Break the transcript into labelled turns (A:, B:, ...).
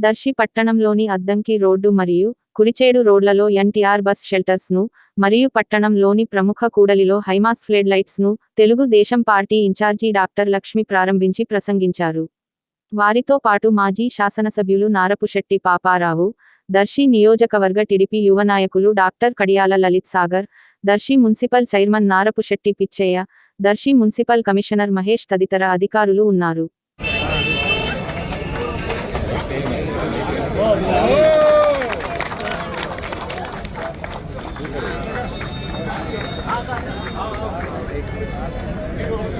A: దర్శి పట్టణంలోని అద్దంకి రోడ్డు మరియు కురిచేడు రోడ్లలో ఎన్టీఆర్ బస్ షెల్టర్స్ను మరియు పట్టణంలోని ప్రముఖ కూడలిలో high mast flood లైట్స్ను Telugu Desam party incharge doctor Lakshmi ప్రారంభించి ప్రసంగించారు. వారితో పాటు మాజీ శాసనసభ్యులు నారపుశెట్టి పాపారావు దర్శి నియోజకవర్గ టిడిపి యువ నాయకులు doctor Kadiyala Lalit Sagar Darsi municipal chairman Narapusetti Pichaiah Darsi municipal commissioner Mahesh తదితర అధికారులు ఉన్నారు.
B: Thank you.